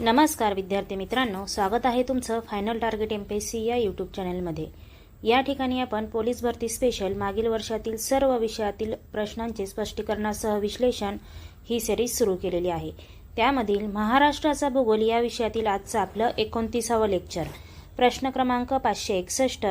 नमस्कार विद्यार्थी मित्रांनो स्वागत आहे तुमचं final target M P S C या यूट्यूब चॅनलमध्ये या ठिकाणी आपण पोलीस भरती स्पेशल मागील वर्षातील सर्व विषयातील प्रश्नांचे स्पष्टीकरणासह विश्लेषण ही सिरीज सुरू केलेली आहे. त्यामधील महाराष्ट्राचा भूगोल या विषयातील आजचं आपलं एकोणतीसावं लेक्चर प्रश्न क्रमांक पाचशे एकसष्ट.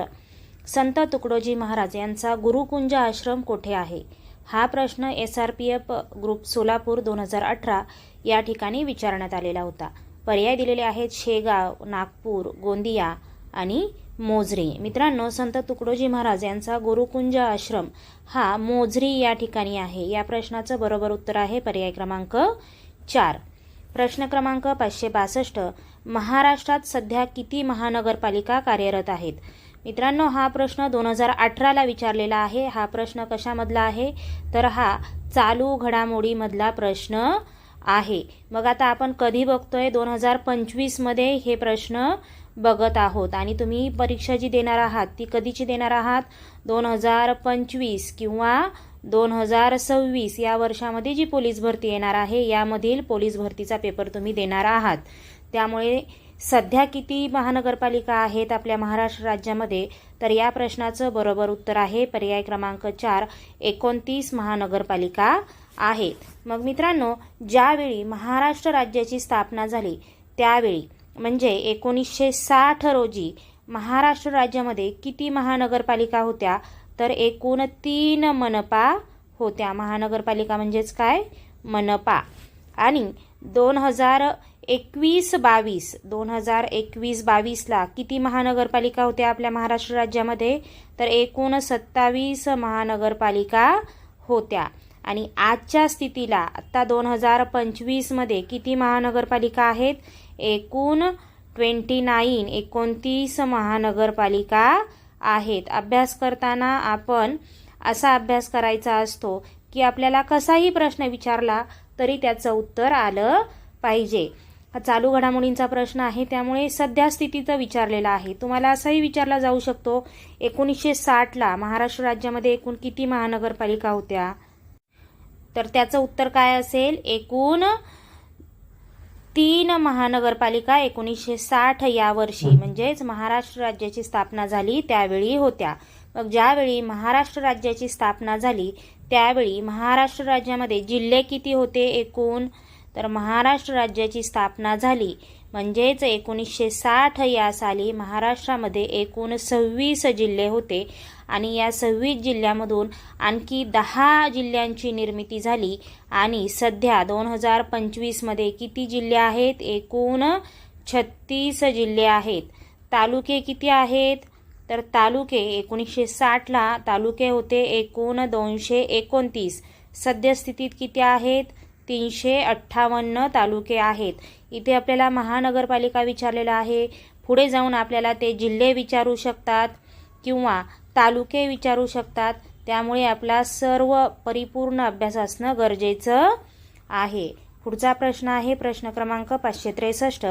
संत तुकडोजी महाराज यांचा गुरुकुंज आश्रम कोठे आहे? हा प्रश्न S R P F group Solapur दोन हजार अठरा या ठिकाणी विचारण्यात आलेला होता. पर्याय दिलेले आहेत शेगाव नागपूर गोंदिया आणि मोजरी. मित्रांनो संत तुकडोजी महाराज यांचा गुरुकुंज आश्रम हा मोजरी या ठिकाणी आहे. या प्रश्नाचं बरोबर उत्तर आहे पर्याय क्रमांक चार. प्रश्न क्रमांक पाचशे बासष्ट. महाराष्ट्रात सध्या किती महानगरपालिका कार्यरत आहेत? मित्रांनो हा प्रश्न दोन हजार अठराला विचारलेला आहे. हा प्रश्न कशामधला आहे? तर हा चालू घडामोडीमधला प्रश्न आहे. मग आता आपण कधी बघतोय दोन हजार पंचवीसमध्ये हे प्रश्न बघत आहोत. आणि तुम्ही परीक्षा जी देणार आहात ती कधीची देणार आहात? दोन हजार पंचवीस किंवा दोन हजार सव्वीस या वर्षामध्ये जी पोलीस भरती येणार आहे यामधील पोलीस भरतीचा पेपर तुम्ही देणार आहात. त्यामुळे सध्या किती महानगरपालिका आहेत आपल्या महाराष्ट्र राज्यामध्ये? तर या प्रश्नाचं बरोबर उत्तर आहे पर्याय क्रमांक चार एकोणतीस महानगरपालिका आहेत. मग मित्रांनो ज्यावेळी महाराष्ट्र राज्याची स्थापना झाली त्यावेळी म्हणजे एकोणीसशे साठ रोजी महाराष्ट्र राज्यामध्ये किती महानगरपालिका होत्या? तर एकूण तीन मनपा होत्या. महानगरपालिका म्हणजेच काय? मनपा. आणि दोन हजार एकवीस बावीस दोन हजार एकवीस बावीसला किती महानगरपालिका होत्या आपल्या महाराष्ट्र राज्यामध्ये? तर एकूण सत्तावीस महानगरपालिका होत्या. आणि आजच्या स्थितीला आत्ता दोन हजार पंचवीसमध्ये किती महानगरपालिका आहेत? एकूण ट्वेंटी नाईन एकोणतीस महानगरपालिका आहेत. अभ्यास करताना आपण असा अभ्यास करायचा असतो की आपल्याला कसाही प्रश्न विचारला तरी त्याचं उत्तर आलं पाहिजे. हा चालू घडामोडींचा प्रश्न आहे त्यामुळे सध्या स्थितीचं विचारलेला आहे. तुम्हाला असाही विचारला जाऊ शकतो एकोणीसशे साठला महाराष्ट्र राज्यामध्ये एकूण किती महानगरपालिका होत्या? तर त्याचं उत्तर काय असेल? एकूण तीन महानगरपालिका एकोणीसशे साठ या वर्षी म्हणजेच महाराष्ट्र राज्याची स्थापना झाली त्यावेळी होत्या. मग ज्यावेळी महाराष्ट्र राज्याची स्थापना झाली त्यावेळी महाराष्ट्र राज्यामध्ये जिल्हे किती होते एकूण? तर महाराष्ट्र राज्याची स्थापना झाली म्हणजेच एकोणीसशे साठ या साली महाराष्ट्रामध्ये एकूण सव्वीस जिल्हे होते. आणि या सव्वीस जिल्ह्यामधून आणखी दहा जिल्ह्यांची निर्मिती झाली. आणि सध्या दोन हजार पंचवीसमध्ये किती जिल्हे आहेत? एकूण छत्तीस जिल्हे आहेत. तालुके किती आहेत? तर तालुके एकोणीसशे साठला तालुके होते एकूण दोनशे एकोणतीस. सद्यस्थितीत किती आहेत? तीनशे अठ्ठावन्न तालुके आहेत. इथे आपल्याला महानगरपालिका विचारलेला आहे. पुढे जाऊन आपल्याला ते जिल्हे विचारू शकतात किंवा तालुके विचारू शकतात. त्यामुळे आपला सर्व परिपूर्ण अभ्यास असणं गरजेचं आहे. पुढचा प्रश्न आहे प्रश्न क्रमांक पाचशे त्रेसष्ट.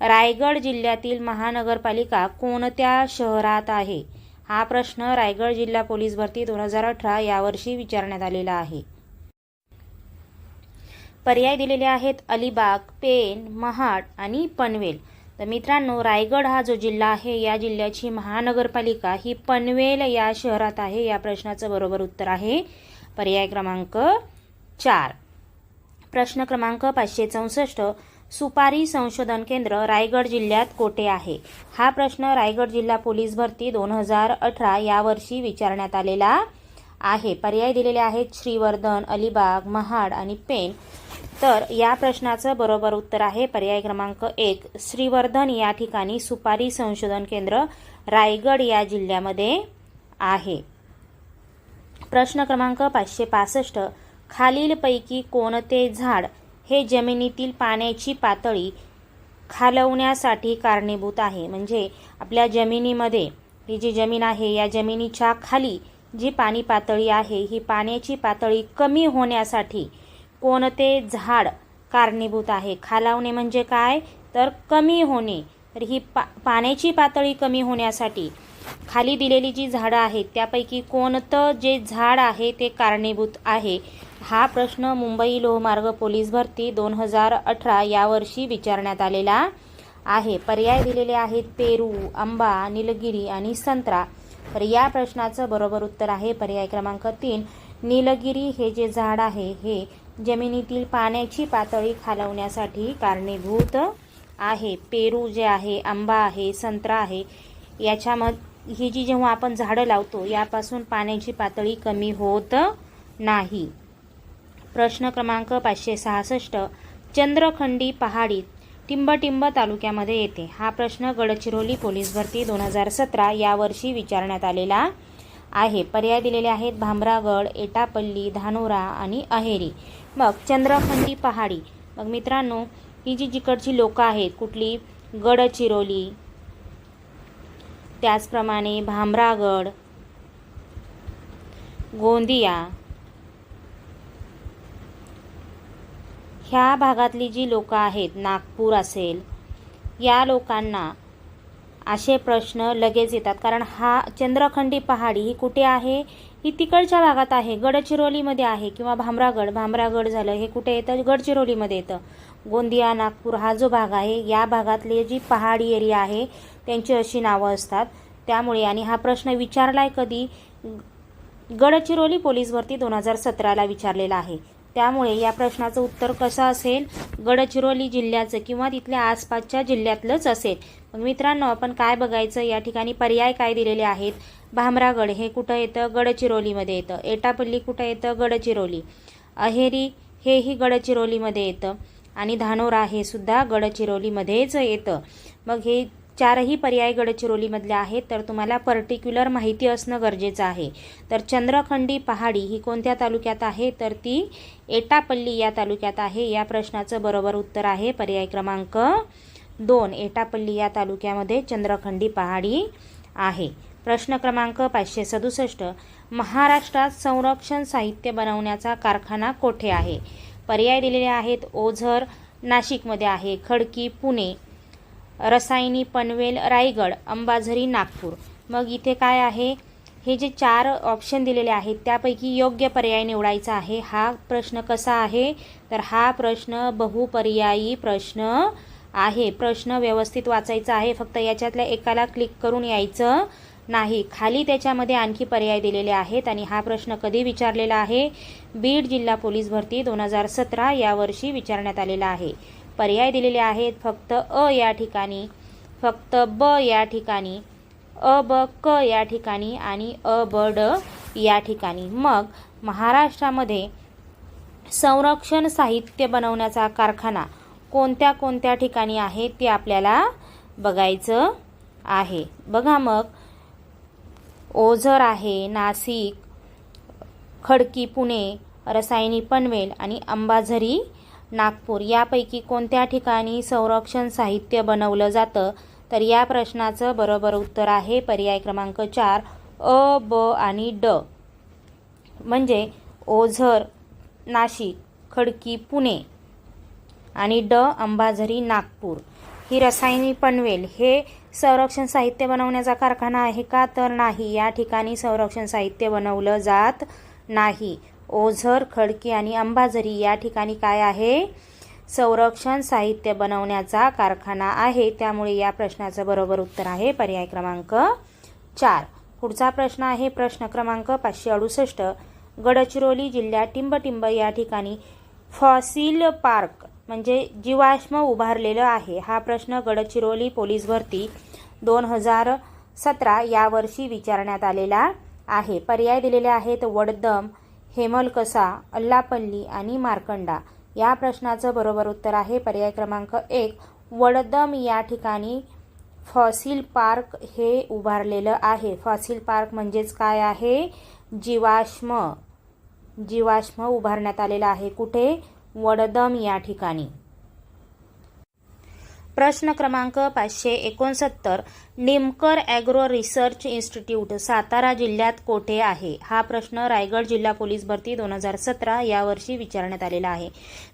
रायगड जिल्ह्यातील महानगरपालिका कोणत्या शहरात आहे? हा प्रश्न रायगड जिल्हा पोलीस भरती दोन हजार अठरा यावर्षी विचारण्यात आलेला आहे. पर्याय दिलेले आहेत अलिबाग पेन महाड आणि पनवेल. तर मित्रांनो रायगड हा जो जिल्हा आहे या जिल्ह्याची महानगरपालिका ही पनवेल या शहरात आहे या प्रश्नाचं बरोबर उत्तर आहे. पर्याय क्रमांक चार. प्रश्न क्रमांक पाचशे चौसष्ट. सुपारी संशोधन केंद्र रायगड जिल्ह्यात कोठे आहे? हा प्रश्न रायगड जिल्हा पोलीस भरती दोन हजार अठरा यावर्षी विचारण्यात आलेला आहे. पर्याय दिलेले आहेत श्रीवर्धन अलिबाग महाड आणि पेन तर या प्रश्नाचं बरोबर उत्तर आहे पर्याय क्रमांक एक. श्रीवर्धन या ठिकाणी सुपारी संशोधन केंद्र रायगड या जिल्ह्यामध्ये आहे. प्रश्न क्रमांक पाचशे पासष्ट. खालीलपैकी कोणते झाड हे जमिनीतील पाण्याची पातळी खालवण्यासाठी कारणीभूत आहे? म्हणजे आपल्या जमिनीमध्ये ही जी जमीन आहे या जमिनीच्या खाली जी पाणी पातळी आहे ही पाण्याची पातळी कमी होण्यासाठी कोणते झाड कारणीभूत आहे? खालावणे म्हणजे काय? तर कमी होणे. तर ही पा पाण्याची पातळी कमी होण्यासाठी खाली दिलेली जी झाडं आहेत त्यापैकी कोणतं जे झाड आहे ते कारणीभूत आहे? हा प्रश्न मुंबई लोहमार्ग पोलीस भरती दोन हजार अठरा यावर्षी विचारण्यात आलेला आहे. पर्याय दिलेले आहेत पेरू आंबा निलगिरी आणि संत्रा. तर या प्रश्नाचं बरोबर उत्तर आहे पर्याय क्रमांक तीन. निलगिरी हे जे झाड आहे हे जमिनीतील पाण्याची पातळी खालवण्यासाठी कारणीभूत आहे. पेरू जे आहे आंबा आहे संत्रा आहे याच्यामध ही जी जेव्हा आपण झाडं लावतो यापासून पाण्याची पातळी कमी होत नाही. प्रश्न क्रमांक पाचशे सहासष्ट चंद्रखंडी पहाडी टिंबटिंब तालुक्यामध्ये येते. हा प्रश्न गडचिरोली पोलीस भरती दोन हजार सतरा यावर्षी विचारण्यात आलेला आहे. पर्याय दिलेले आहेत भामरागड एटापल्ली धानोरा आणि अहेरी. मग चंद्रखंडी पहाडी. मग मित्रांनो ही जी जिकडची लोकं आहेत कुठली? गडचिरोली. त्याचप्रमाणे भामरागड गोंदिया. ह्या भागातली जी लोकं आहेत नागपूर असेल या लोकांना असे प्रश्न लगेच येतात. कारण हा चंद्रखंडी पहाडी ही कुठे आहे? ही तिकडच्या भागात आहे. गडचिरोलीमध्ये आहे किंवा भामरागड. भामरागड झालं हे कुठे येतं? गडचिरोलीमध्ये येतं. गोंदिया नागपूर हा जो भाग आहे या भागातले जी पहाडी एरिया आहे त्यांची अशी नावं असतात. त्यामुळे आणि हा प्रश्न विचारलाय कधी? गडचिरोली पोलीस भरती दोन हजार सतराला विचारलेला आहे. त्यामुळे या प्रश्नाचं उत्तर कसं असेल? गडचिरोली जिल्ह्याचं किंवा तिथल्या आसपासच्या जिल्ह्यातलंच असेल. मग मित्रांनो आपण काय बघायचं? या ठिकाणी पर्याय काय दिलेले आहेत? भामरागड हे कुठं येतं? गडचिरोलीमध्ये येतं. एटापल्ली कुठं येतं? गडचिरोली. अहेरी हेही गडचिरोलीमध्ये येतं. आणि धानोरा हे सुद्धा गडचिरोलीमध्येच येतं. मग हे चारही पर्याय गडचिरोलीमधले आहेत तर तुम्हाला पर्टिक्युलर माहिती असणं गरजेचं आहे. तर चंद्रखंडी पहाडी ही कोणत्या तालुक्यात आहे? तर ती एटापल्ली या तालुक्यात आहे. या प्रश्नाचं बरोबर उत्तर आहे पर्याय क्रमांक दोन. एटापल्ली या तालुक्यामध्ये चंद्रखंडी पहाडी आहे. प्रश्न क्रमांक पाचशे सदुसष्ट. महाराष्ट्रात संरक्षण साहित्य बनवण्याचा कारखाना कोठे आहे? पर्याय दिलेले आहेत ओझर नाशिकमध्ये आहे. खडकी पुणे रसायनी पनवेल रायगड अंबाझरी नागपूर. मग इथे काय आहे? हे जे चार ऑप्शन दिलेले आहेत त्यापैकी योग्य पर्याय निवडायचा आहे. हा प्रश्न कसा आहे? तर हा प्रश्न बहुपर्यायी प्रश्न आहे. प्रश्न व्यवस्थित वाचायचा आहे. फक्त याच्यातल्या एकाला क्लिक करून यायचं नाही. खाली त्याच्यामध्ये आणखी पर्याय दिलेले आहेत आणि हा प्रश्न कधी विचारलेला आहे? बीड जिल्हा पोलीस भरती दोन हजार सतरा यावर्षी विचारण्यात आलेला आहे. पर्याय दिलेले आहेत. फक्त अ या ठिकाणी फक्त ब या ठिकाणी अ ब क या ठिकाणी आणि अ ब ड या ठिकाणी. मग महाराष्ट्रामध्ये संरक्षण साहित्य बनवण्याचा कारखाना कोणत्या कोणत्या ठिकाणी आहे ते आपल्याला बघायचं आहे. बघा मग ओझर आहे नाशिक खडकी पुणे रसायनी पनवेल आणि अंबाझरी नागपूर यापैकी कोणत्या ठिकाणी संरक्षण साहित्य बनवलं जातं? तर या प्रश्नाचं बरोबर उत्तर आहे पर्याय क्रमांक चार अ ब आणि ड. म्हणजे ओझर नाशिक खडकी पुणे आणि ड अंबाझरी नागपूर. ही रसायनी पनवेल. हे संरक्षण साहित्य बनवण्याचा कारखाना आहे का? तर नाही. या ठिकाणी संरक्षण साहित्य बनवलं जात नाही. ओझर खडकी आणि अंबाझरी या ठिकाणी काय आहे? संरक्षण साहित्य बनवण्याचा कारखाना आहे. त्यामुळे या प्रश्नाचं बरोबर उत्तर आहे पर्याय क्रमांक चार. पुढचा प्रश्न आहे प्रश्न क्रमांक पाचशे अडुसष्ट. गडचिरोली जिल्ह्यात टिंबटिंब या ठिकाणी फॉसिल पार्क म्हणजे जीवाश्म उभारलेलं आहे. हा प्रश्न गडचिरोली पोलीस भरती दोन हजार सतरा यावर्षी विचारण्यात आलेला आहे. पर्याय दिलेले आहेत वडदम हेमलकसा अल्लापल्ली आणि मार्कंडा या प्रश्नाचं बरोबर उत्तर आहे पर्याय क्रमांक एक. वडदम या ठिकाणी फॉसिल पार्क हे उभारलेलं आहे. फॉसिल पार्क म्हणजेच काय आहे? जीवाश्म जीवाश्म उभारण्यात आलेलं आहे. कुठे? वडदम या ठिकाणी. प्रश्न क्रमांक पाचशे एकोणसत्तर Nimkar agro research institute Satara जिल्ह्यात कोठे आहे? हा प्रश्न रायगड जिल्हा पोलीस भरती दोन हजार सतरा यावर्षी विचारण्यात आलेला आहे.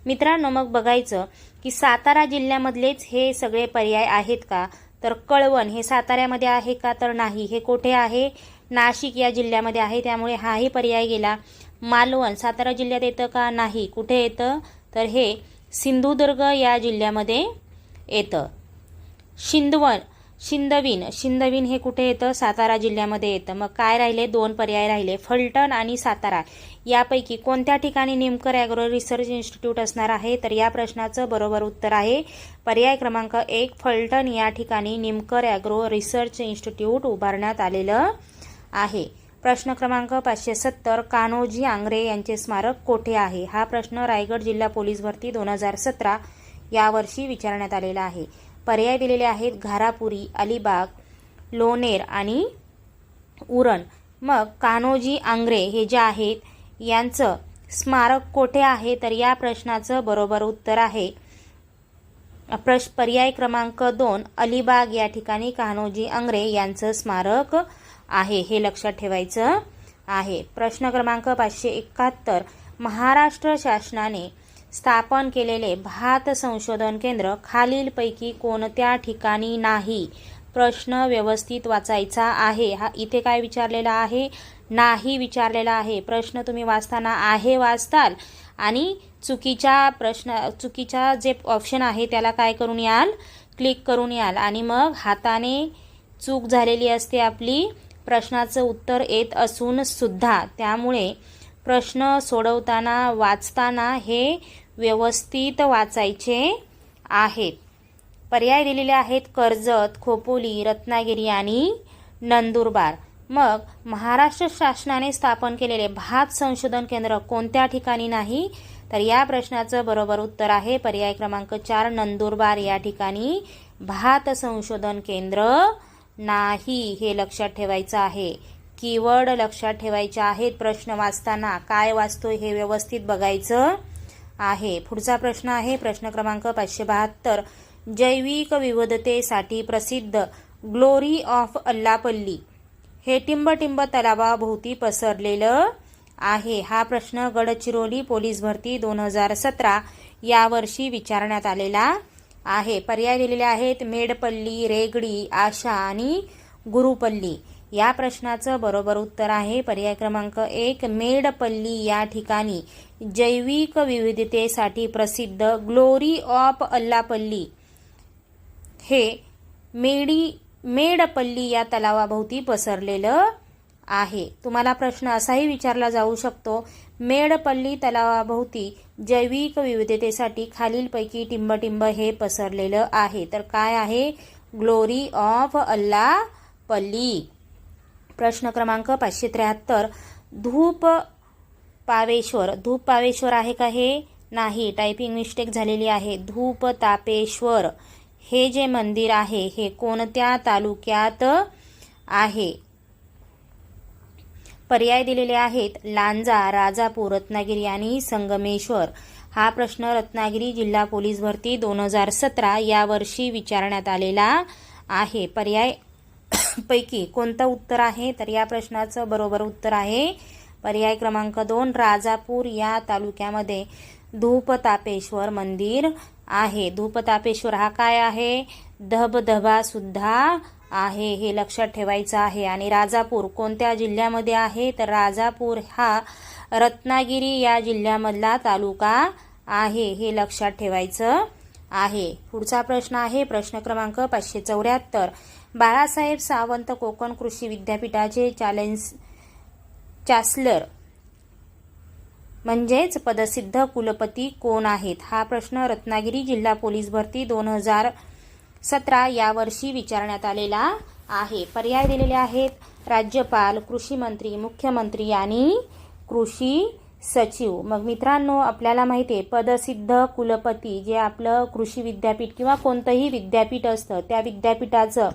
मित्रांनो मग बघायचं की सातारा जिल्ह्यामधलेच हे सगळे पर्याय आहेत का? तर कळवण हे साताऱ्यामध्ये आहे का तर नाही? हे कोठे आहे? नाशिक या जिल्ह्यामध्ये आहे त्यामुळे हाही पर्याय गेला. मालवण सातारा जिल्ह्यात येतं का? नाही. कुठे येतं? तर हे सिंधुदुर्ग या जिल्ह्यामध्ये येतं. शिंदवण शिंदवीन शिंदवीन हे कुठे येतं? सातारा जिल्ह्यामध्ये येतं. मग काय राहिले? दोन पर्याय राहिले. फलटण आणि सातारा. यापैकी कोणत्या ठिकाणी निमकर ॲग्रो रिसर्च इन्स्टिट्यूट असणार आहे? तर या प्रश्नाचं बरोबर उत्तर आहे. पर्याय क्रमांक एक फलटण या ठिकाणी निमकर ॲग्रो रिसर्च इन्स्टिट्यूट उभारण्यात आलेलं आहे. प्रश्न क्रमांक पाचशे सत्तर कान्होजी आंग्रे यांचे स्मारक कोठे आहे? हा प्रश्न रायगड जिल्हा पोलीस भरती दोन हजार सतरा यावर्षी विचारण्यात आलेला आहे. पर्याय दिलेले आहेत घारापुरी अलिबाग लोणेर आणि उरण. मग कान्होजी आंग्रे हे जे आहेत यांचं स्मारक कोठे आहे? तर या प्रश्नाचं बरोबर उत्तर आहे. प्रश पर्याय क्रमांक दोन अलिबाग या ठिकाणी कान्होजी आंग्रे यांचं स्मारक आहे हे लक्षात ठेवायचं आहे. प्रश्न क्रमांक पाचशे एकाहत्तर महाराष्ट्र शासनाने स्थापन केलेले भात संशोधन केंद्र खालीलपैकी कोणत्या ठिकाणी नाही? प्रश्न व्यवस्थित वाचायचा आहे. हा इथे काय विचारलेला आहे? नाही विचारलेला आहे. प्रश्न तुम्ही वाचताना आहे वाचताल. आणि चुकीच्या प्रश्न चुकीच्या जे ऑप्शन आहे त्याला काय करून याल? क्लिक करून याल. आणि मग हाताने चूक झालेली असते आपली. प्रश्नाचं उत्तर येत असून सुद्धा. त्यामुळे प्रश्न सोडवताना वाचताना हे व्यवस्थित वाचायचे आहेत. पर्याय दिलेले आहेत कर्जत खोपोली रत्नागिरी आणि नंदुरबार. मग महाराष्ट्र शासनाने स्थापन केलेले भात संशोधन केंद्र कोणत्या ठिकाणी नाही? तर या प्रश्नाचं बरोबर उत्तर आहे पर्याय क्रमांक चार नंदुरबार. या ठिकाणी भात संशोधन केंद्र नाही हे लक्षात ठेवायचं आहे. कीवर्ड लक्षात ठेवायचे आहेत. प्रश्न वाचताना काय वाचतोय हे व्यवस्थित बघायचं आहे. पुढचा प्रश्न आहे प्रश्न क्रमांक पाचशे बहात्तर. जैविक विविधतेसाठी प्रसिद्ध ग्लोरी ऑफ अल्लापल्ली. हे टिंबटिंब तलावाभोवती पसरलेलं आहे. हा प्रश्न गडचिरोली पोलीस भरती दोन हजार सतरा यावर्षी विचारण्यात आलेला आहे. पर्याय दिलेले आहेत. मेडपल्ली रेगडी आशा आणि गुरुपल्ली. या प्रश्नाचं बरोबर उत्तर आहे. पर्याय क्रमांक एक मेडपल्ली या ठिकाणी जैविक विविधतेसाठी प्रसिद्ध ग्लोरी ऑफ अल्लापल्ली. हे मेडी मेडपल्ली या तलावाभोवती पसरलेलं आहे. तुम्हाला प्रश्न असाही विचारला जाऊ शकतो. मेडपल्ली तलावाभोवती जैविक विविधतेसाठी खालीलपैकी टिंबटिंब हे पसरलेलं आहे. तर काय आहे? ग्लोरी ऑफ अल्ला पल्ली प्रश्न क्रमांक पाचशे त्र्याहत्तर. धूप पावेश्वर. धूप पावेश्वर आहे का हे? नाही. टायपिंग मिस्टेक झालेली आहे. धूप तापेश्वर. हे जे मंदिर आहे हे कोणत्या तालुक्यात आहे? पर्याय दिलेले आहेत. लांजा राजापूर रत्नागिरी आणि संगमेश्वर. हा प्रश्न रत्नागिरी जिल्हा पोलीस भरती दोन हजार सतरा यावर्षी विचारण्यात आलेला आहे. पर्याय पैकी कोणतं उत्तर आहे? तर या प्रश्नाचं बरोबर उत्तर आहे. पर्याय क्रमांक दोन राजापूर या तालुक्यामध्ये धूपतापेश्वर मंदिर आहे. धूपतापेश्वर हा काय आहे? धबधबा सुद्धा आहे हे लक्षात ठेवायचं आहे. आणि राजापूर कोणत्या जिल्ह्यामध्ये आहे? तर राजापूर हा रत्नागिरी या जिल्ह्यामधला तालुका आहे हे लक्षात ठेवायचं आहे. पुढचा प्रश्न आहे प्रश्न क्रमांक पाचशे चौऱ्याहत्तर. बाळासाहेब सावंत कोकण कृषी विद्यापीठाचे चॅलेंज चॅसलर. म्हणजेच पदसिद्ध कुलपती कोण आहेत? हा प्रश्न रत्नागिरी जिल्हा पोलीस भरती दोन हजार सतरा यावर्षी विचारण्यात आलेला आहे. पर्याय दिलेले आहेत. राज्यपाल कृषी मंत्री मुख्यमंत्री आणि कृषी सचिव. मग मित्रांनो आपल्याला माहिती आहे पदसिद्ध कुलपती जे आपलं कृषी विद्यापीठ किंवा कोणतंही विद्यापीठ असतं त्या विद्यापीठाचं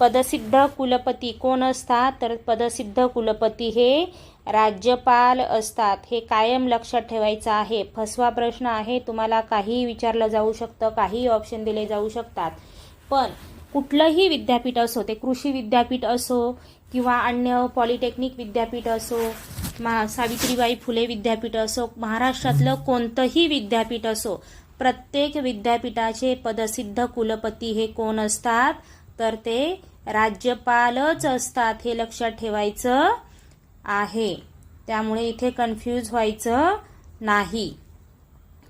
पदसिद्ध कुलपती कोण असतात? तर पदसिद्ध कुलपती हे राज्यपाल असतात. हे कायम लक्षात ठेवायचं आहे. फसवा प्रश्न आहे. तुम्हाला काहीही विचारलं जाऊ शकतं काही ऑप्शन दिले जाऊ शकतात. पण कुठलंही विद्यापीठ असो ते कृषी विद्यापीठ असो किंवा अन्य पॉलिटेक्निक विद्यापीठ असो मा सावित्रीबाई फुले विद्यापीठ असो महाराष्ट्रातलं कोणतंही विद्यापीठ असो प्रत्येक विद्यापीठाचे पदसिद्ध कुलपती हे कोण असतात? तर ते राज्यपालच असतात हे लक्षात ठेवायचं आहे. त्यामुळे इथे कन्फ्यूज व्हायचं नाही.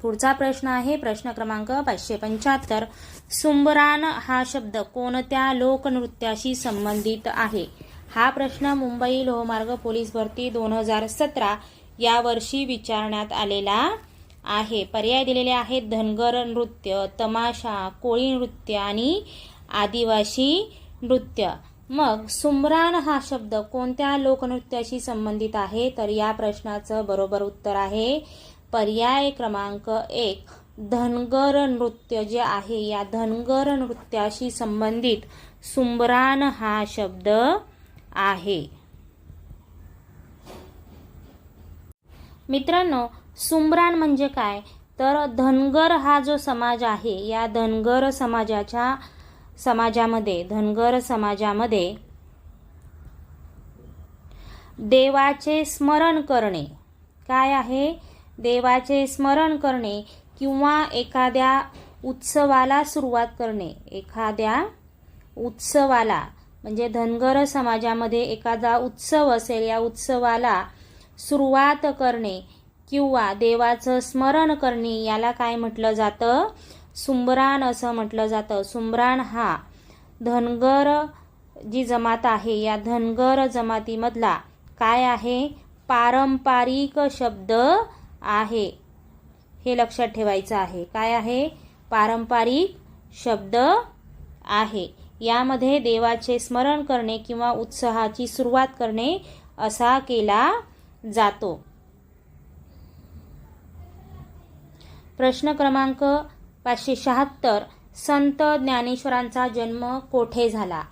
पुढचा प्रश्न आहे प्रश्न क्रमांक पाचशे पंच्याहत्तर. सुंबरान हा शब्द कोणत्या लोकनृत्याशी संबंधित आहे? हा प्रश्न मुंबई लोहमार्ग पोलीस भरती दोन हजार सतरा या वर्षी विचारण्यात आलेला आहे. पर्याय दिलेले आहेत धनगर नृत्य तमाशा कोळी नृत्य आणि आदिवासी नृत्य. मग सुमरान हा शब्द कोणत्या लोकनृत्याशी संबंधित आहे? तर या प्रश्नाचं बरोबर उत्तर आहे पर्याय क्रमांक एक धनगर नृत्य जे आहे या धनगर नृत्याशी संबंधित सुमरान हा शब्द आहे. मित्रांनो सुमरान म्हणजे काय? तर धनगर हा जो समाज आहे या धनगर समाजाच्या समाजामध्ये धनगर समाजामध्ये देवाचे स्मरण करणे. काय आहे? देवाचे स्मरण करणे किंवा एखाद्या उत्सवाला सुरुवात करणे. एखाद्या उत्सवाला म्हणजे धनगर समाजामध्ये एखादा उत्सव असेल या उत्सवाला सुरुवात करणे किंवा देवाचं स्मरण करणे याला काय म्हटलं जातं? सुंबरान असं म्हटलं जातं. सुंबरान हा धनगर जी जमात आहे या धनगर जमातीमधला काय आहे? पारंपरिक शब्द आहे. हे लक्षात ठेवायचं आहे. काय आहे? पारंपरिक शब्द आहे. यामध्ये देवाचे स्मरण करणे किंवा उत्साहाची सुरुवात करणे असा केला जातो. प्रश्न क्रमांक पाचशे शहात्तर संत ज्ञानेश्वरांचा जन्म कोठे झाला?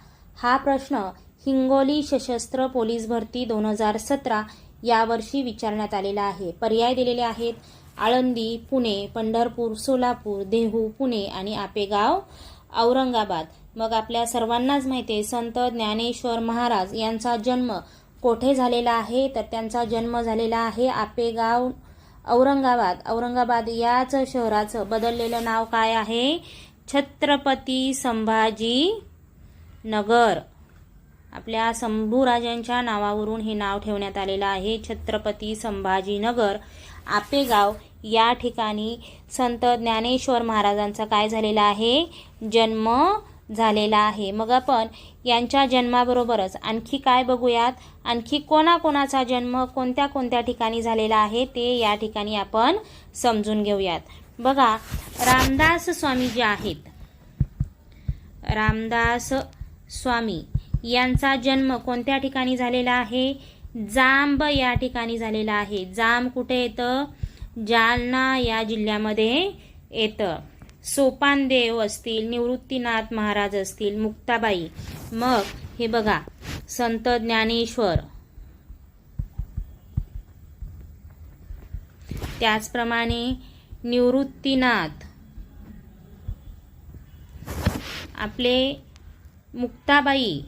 हा प्रश्न हिंगोली सशस्त्र पोलीस भरती दोन हजार सतरा यावर्षी विचारण्यात आलेला आहे. पर्याय दिलेले आहेत आळंदी पुणे पंढरपूर सोलापूर देहू पुणे आणि आपेगाव औरंगाबाद. मग आपल्या सर्वांनाच माहिती आहे संत ज्ञानेश्वर महाराज यांचा जन्म कोठे झालेला आहे? तर त्यांचा जन्म झालेला आहे आपेगाव औरंगाबाद. औरंगाबाद याच शहराचं बदललेलं नाव काय आहे? छत्रपती संभाजी नगर. आपल्या शंभूराजांच्या नावावरून हे नाव ठेवण्यात आलेलं आहे छत्रपती संभाजीनगर आपेगाव या ठिकाणी संत ज्ञानेश्वर महाराजांचा काय झालेला आहे? जन्म झालेला आहे. मग आपण यांच्या जन्माबरोबरच आणखी काय बघूयात? आणखी कोणाकोणाचा जन्म कोणत्या कोणत्या ठिकाणी झालेला आहे ते या ठिकाणी आपण समजून घेऊयात. बघा रामदास स्वामी जे आहेत रामदास स्वामी यांचा जन्म कोणत्या ठिकाणी झालेला आहे? जांब या ठिकाणी झालेला आहे. जांब कुठे येतं? जालना या जिल्ह्यामध्ये येतं. सोपानदेव असतील निवृत्तीनाथ महाराज असतील मुक्ताबाई. मग हे बघा संत ज्ञानेश्वर. त्याचप्रमाणे निवृत्तीनाथ. आपले मुक्ताबाई.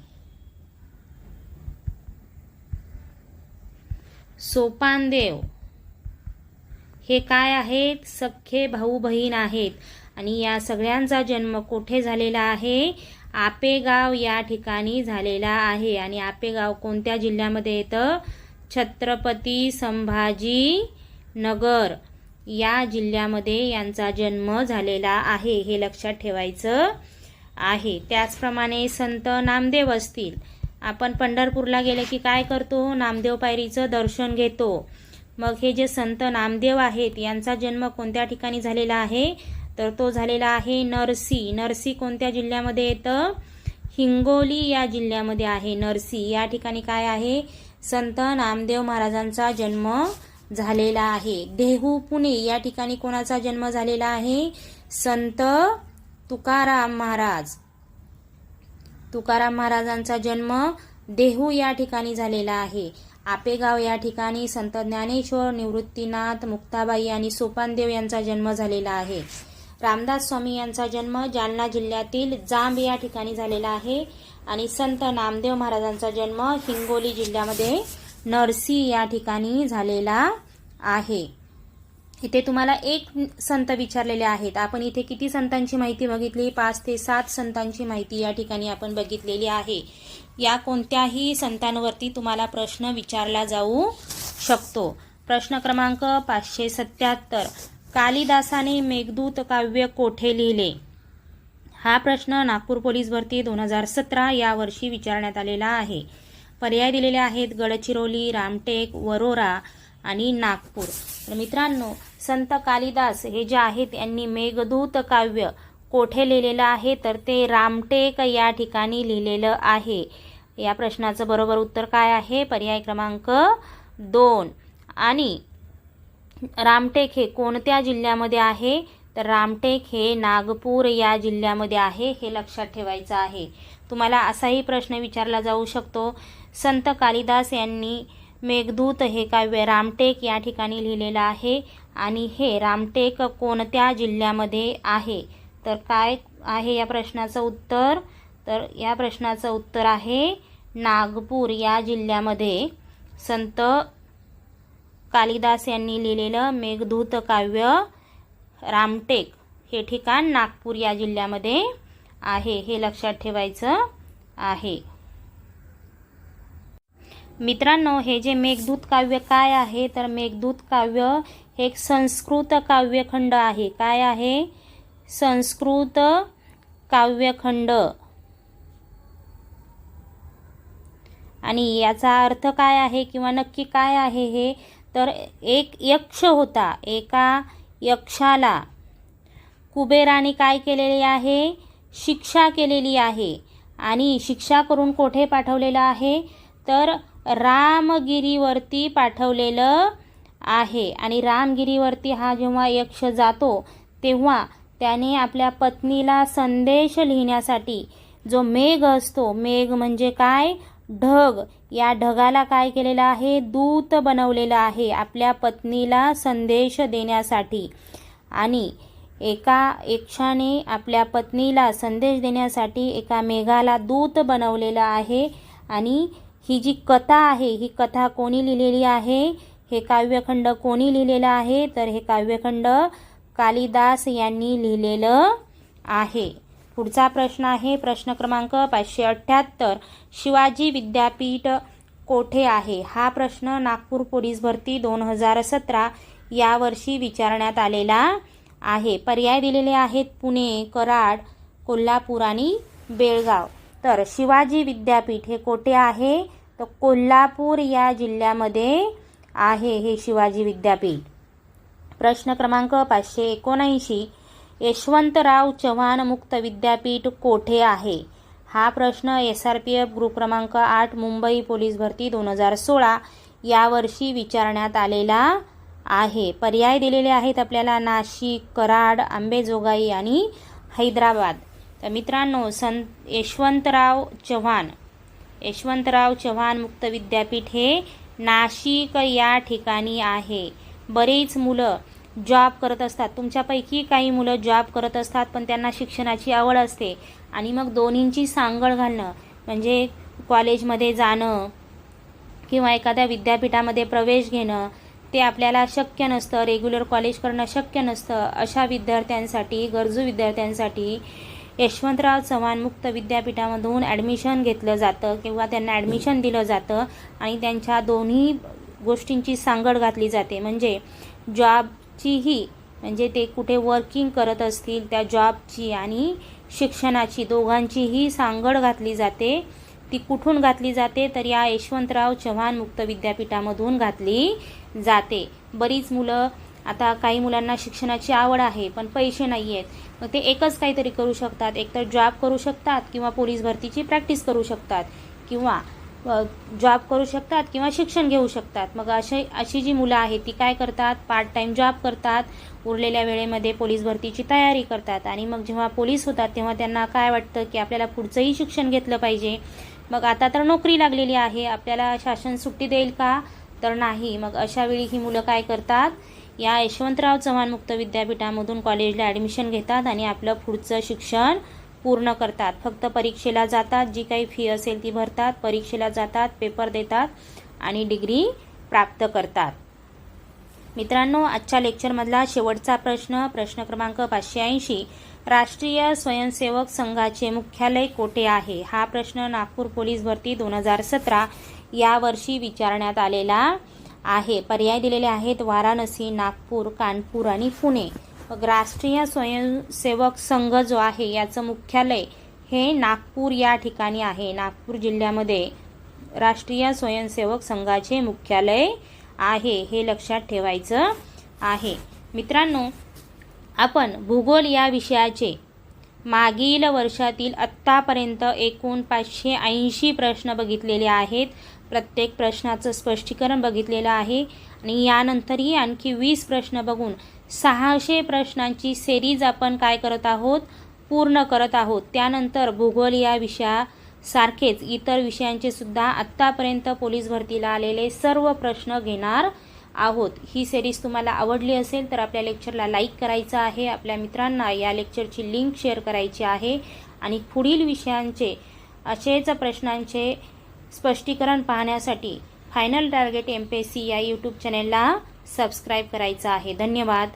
सोपानदेव हे काय आहेत? सख्खे भाऊ बहीण आहेत. आणि या सगळ्यांचा जन्म कोठे झालेला आहे? आपेगाव या ठिकाणी झालेला आहे. आणि आपेगाव कोणत्या जिल्ह्यामध्ये येतं? छत्रपती संभाजी नगर या जिल्ह्यामध्ये यांचा जन्म झालेला आहे हे लक्षात ठेवायचं आहे. त्याचप्रमाणे संत नामदेव असतील. आपण पंढरपूरला गेले की काय करतो? नामदेव पायरीचं दर्शन घेतो. मग हे जे संत नामदेव आहेत यांचा जन्म कोणत्या ठिकाणी झालेला आहे? तर तो झालेला आहे नरसी. नरसी कोणत्या जिल्ह्यामध्ये येतं? हिंगोली या जिल्ह्यामध्ये आहे नरसी. या ठिकाणी काय आहे? संत नामदेव महाराजांचा जन्म झालेला आहे. देहू पुणे या ठिकाणी कोणाचा जन्म झालेला आहे? संत तुकाराम महाराज. तुकाराम महाराजांचा जन्म देहू या ठिकाणी झालेला आहे. आपेगाव या ठिकाणी संत ज्ञानेश्वर निवृत्तीनाथ मुक्ताबाई आणि सोपानदेव यांचा जन्म झालेला आहे. रामदास स्वामी यांचा जन्म जालना जिल्ह्यातील जांब या ठिकाणी झालेला आहे. आणि संत नामदेव महाराजांचा जन्म हिंगोली जिल्ह्यामध्ये नरसी या ठिकाणी झालेला आहे. इथे तुम्हाला एक संत विचारलेले आहेत. आपण इथे किती संतांची माहिती बघितली? पाच ते सात संतांची माहिती या ठिकाणी आपण बघितलेली आहे. या कोणत्याही संतांवरती तुम्हाला प्रश्न विचारला जाऊ शकतो. प्रश्न क्रमांक पाचशे सत्याहत्तर. कालिदासाने मेघदूत काव्य कोठे लिहिले? हा प्रश्न नागपूर पोलीस भरती दोन हजार सतरा या वर्षी विचारण्यात आलेला आहे. पर्याय दिलेले आहेत गडचिरोली रामटेक वरोरा आणि नागपूर. तर मित्रांनो संत कालिदास हे जे आहेत यांनी मेघदूत काव्य कोठे लिहिलेलं आहे? तर ते रामटेक या ठिकाणी लिहिलेलं आहे. या प्रश्नाचं बरोबर उत्तर काय आहे? पर्याय क्रमांक दोन. आणि रामटेक हे कोणत्या जिल्ह्यामध्ये आहे? तर रामटेक हे नागपूर या जिल्ह्यामध्ये आहे हे लक्षात ठेवायचं आहे. तुम्हाला असाही प्रश्न विचारला जाऊ शकतो. संत कालिदास यांनी मेघदूत हे काव्य रामटेक या ठिकाणी लिहिलेलं आहे. आणि हे रामटेक कोणत्या जिल्ह्यामध्ये आहे? तर काय आहे या प्रश्नाचं उत्तर? तर या प्रश्नाचं उत्तर आहे नागपूर या जिल्ह्यामध्ये. संत कालिदास यांनी लिहिलेलं मेघदूत काव्य रामटेक हे ठिकाण नागपूर या जिल्ह्यामध्ये आहे हे लक्षात ठेवायचं आहे. मित्रांनो हे जे मेघदूत काव्य काय आहे? तर मेघदूत काव्य हे एक संस्कृत काव्यखंड आहे. काय आहे? संस्कृत काव्यखंड. आणि याचा अर्थ काय आहे किंवा नक्की काय आहे हे तर एक यक्ष होता एका यक्षाला. कुबेराने काय केलेले आहे? शिक्षा केलेली आहे आणि शिक्षा करून कोठे पाठवलेलं आहे? तर रामगिरीवरती पाठवलेलं आहे आणि रामगिरीवरती हा जेव्हा यक्ष जातो तेव्हा त्याने आपल्या पत्नीला संदेश लिहिण्यासाठी जो मेघ असतो मेघ म्हणजे काय? ढग. या ढगाला काय केलेलं आहे? दूत बनवलेलं आहे आपल्या पत्नीला संदेश देण्यासाठी. आणि एका यक्षाने आपल्या पत्नीला संदेश देण्यासाठी एका मेघाला दूत बनवलेलं आहे. आणि ही जी कथा आहे ही कथा कोणी लिहिलेली आहे? हे काव्यखंड कोणी लिहिलेलं आहे? तर हे काव्यखंड कालिदास यांनी लिहिलेलं आहे. पुढचा प्रश्न आहे. प्रश्न क्रमांक पाचशे अठ्ठ्याहत्तर. शिवाजी विद्यापीठ कोठे आहे? हा प्रश्न नागपूर पोलीस भरती दोन हजार सतरा यावर्षी विचारण्यात आलेला आहे. पर्याय दिलेले आहेत पुणे कराड कोल्हापूर आणि बेळगाव. तर शिवाजी विद्यापीठ हे कोठे आहे? तर कोल्हापूर या जिल्ह्यामध्ये आहे हे शिवाजी विद्यापीठ. प्रश्न क्रमांक पाचशे एकोणऐंशी. यशवंतराव चव्हाण मुक्त विद्यापीठ कोठे आहे? हा प्रश्न S R P F group क्रमांक आठ मुंबई पोलीस भरती दोन हजार सोळा यावर्षी विचारण्यात आलेला आहे. पर्याय दिलेले आहेत आपल्याला नाशिक कराड आंबेजोगाई आणि हैदराबाद. तर मित्रांनो सं यशवंतराव चव्हाण यशवंतराव चव्हाण मुक्त विद्यापीठ हे नाशिक या ठिकाणी आहे. बरेच मुलं जॉब करत असतात. तुमच्यापैकी काही मुलं जॉब करत असतात पण त्यांना शिक्षणाची आवड असते. आणि मग दोन्हींची सांगड घालणं म्हणजे कॉलेजमध्ये जाणं किंवा एखाद्या विद्यापीठामध्ये प्रवेश घेणं ते आपल्याला शक्य नसतं. रेग्युलर कॉलेज करणं शक्य नसतं. अशा विद्यार्थ्यांसाठी गरजू विद्यार्थ्यांसाठी यशवंतराव चव्हाण मुक्त विद्यापीठामधून ॲडमिशन घेतलं जातं किंवा त्यांना ॲडमिशन दिलं जातं आणि त्यांच्या दोन्ही गोष्टींची सांगड घातली जाते. म्हणजे जॉब जॉबचीही म्हणजे ते कुठे वर्किंग करत असतील त्या जॉबची आणि शिक्षणाची दोघांचीही सांगड घातली जाते. ती कुठून घातली जाते? तर या यशवंतराव चव्हाण मुक्त विद्यापीठामधून घातली जाते. बरीच मुलं आता काही मुलांना शिक्षणाची आवड आहे पण पैसे नाही आहेत मग ते एकच काहीतरी करू शकतात. एकतर जॉब करू शकतात किंवा पोलीस भरतीची प्रॅक्टिस करू शकतात किंवा जॉब करू शकतात किंवा शिक्षण घेऊ शकतात. मग असे अशी जी मुलं आहेत ती काय करतात? पार्ट टाईम जॉब करतात. उरलेल्या वेळेमध्ये पोलीस भरतीची तयारी करतात. आणि मग जेव्हा पोलीस होतात तेव्हा त्यांना काय वाटतं की आपल्याला पुढचंही शिक्षण घेतलं पाहिजे? मग आता तर नोकरी लागलेली आहे. आपल्याला शासन सुट्टी देईल का? तर नाही. मग अशा वेळी ही मुलं काय करतात? या यशवंतराव चव्हाण मुक्त विद्यापीठामधून कॉलेजला ॲडमिशन घेतात आणि आपलं पुढचं शिक्षण पूर्ण करतात. फक्त परीक्षेला जातात जी काही फी असेल ती भरतात परीक्षेला जातात पेपर देतात आणि डिग्री प्राप्त करतात. मित्रांनो आजच्या लेक्चरमधला शेवटचा प्रश्न प्रश्न क्रमांक पाचशे ऐंशी. राष्ट्रीय स्वयंसेवक संघाचे मुख्यालय कोठे आहे? हा प्रश्न नागपूर पोलीस भरती दोन हजार सतरा यावर्षी विचारण्यात आलेला आहे. पर्याय दिलेले आहेत वाराणसी नागपूर कानपूर आणि पुणे. मग राष्ट्रीय स्वयंसेवक संघ जो आहे याचं मुख्यालय हे नागपूर या ठिकाणी आहे. नागपूर जिल्ह्यामध्ये राष्ट्रीय स्वयंसेवक संघाचे मुख्यालय आहे हे लक्षात ठेवायचं आहे. मित्रांनो आपण भूगोल या विषयाचे मागील वर्षातील आत्तापर्यंत एकूण पाचशे ऐंशी प्रश्न बघितलेले आहेत. प्रत्येक प्रश्नाचं स्पष्टीकरण बघितलेलं आहे. आणि यानंतरही आणखी वीस प्रश्न बघून सहाशे प्रश्नांची सेरीज आपण काय करत आहोत? पूर्ण करत आहोत. त्यानंतर भूगोल या विषयासारखेच इतर विषयांचे सुद्धा आत्तापर्यंत पोलीस भरतीला आलेले सर्व प्रश्न घेणार आहोत. ही सेरीज तुम्हाला आवडली असेल तर आपल्या लेक्चरला लाईक करायचं आहे. आपल्या मित्रांना या लेक्चरची लिंक शेअर करायची आहे. आणि पुढील विषयांचे असेच प्रश्नांचे स्पष्टीकरण पाहण्यासाठी final target M P S C या यूट्यूब चॅनेलला सबस्क्राईब करायचं आहे. धन्यवाद.